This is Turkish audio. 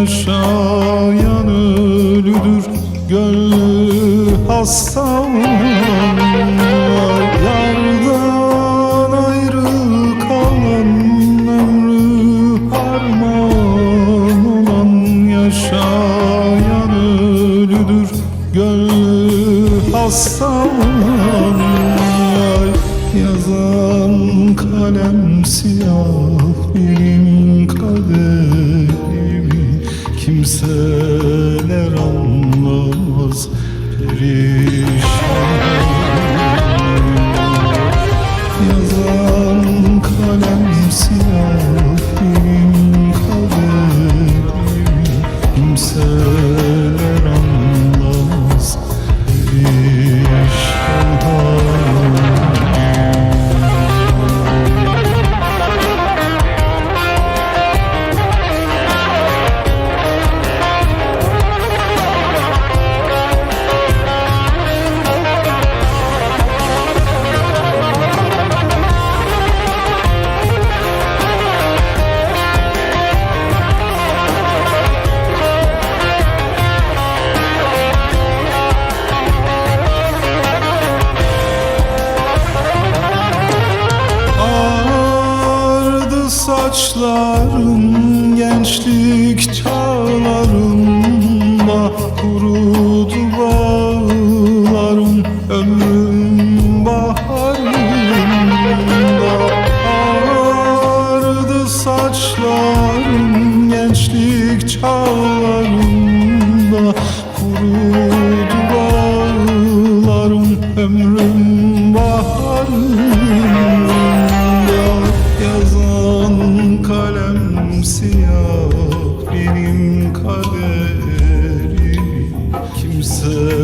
yaşayan ölüdür Gönlü hasta olanlar Yardan ayrı kalan ömrü harman olan Yaşayan ölüdür Gönlü hasta olanlar Yazan kalem siyah bilim Kimseler anlamaz perişan saçlarım gençlik çağlarımda Kurudu bağlarım ömrüm baharında. Ağardı saçlarım gençlik çağlarımda kaderimi